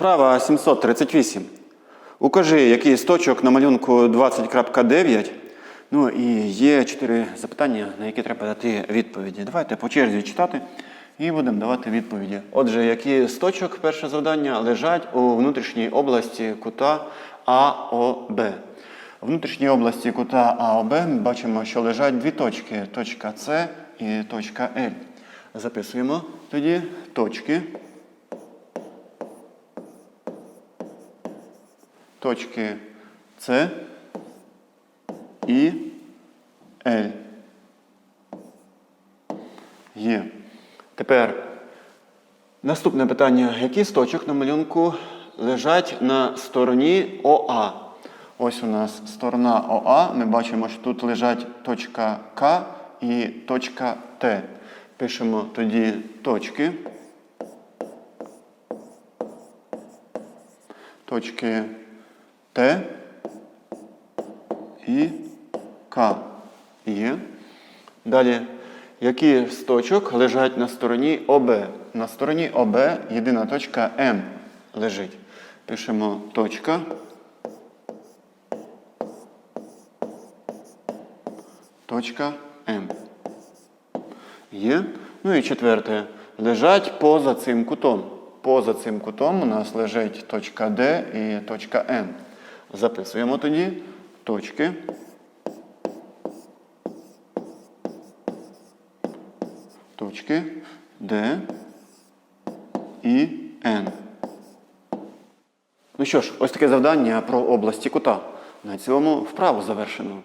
Вправа 738. Укажи, який з на малюнку 20.9. Ну і є чотири запитання, на які треба дати відповіді. Давайте по черзі читати і будемо давати відповіді. Отже, які з перше завдання, лежать у внутрішній області кута АОБ. У внутрішній області кута АОБ ми бачимо, що лежать дві точки точка С і точка Л. Записуємо тоді точки. Точки С і Л. Є. Тепер наступне питання. Які з точок на малюнку лежать на стороні ОА? Ось у нас сторона ОА. Ми бачимо, що тут лежать точка К і точка Т. Пишемо тоді точки. Точки Т і К є. Далі, які з точок лежать на стороні ОБ? На стороні ОБ єдина точка М лежить. Пишемо точка. Точка М. Є. Ну і четверте. Лежать поза цим кутом. Поза цим кутом у нас лежить точка Д і точка Н. Записуємо тоді точки. Точки Д і Н. Ну що ж, ось таке завдання про області кута. На цьому вправу завершено.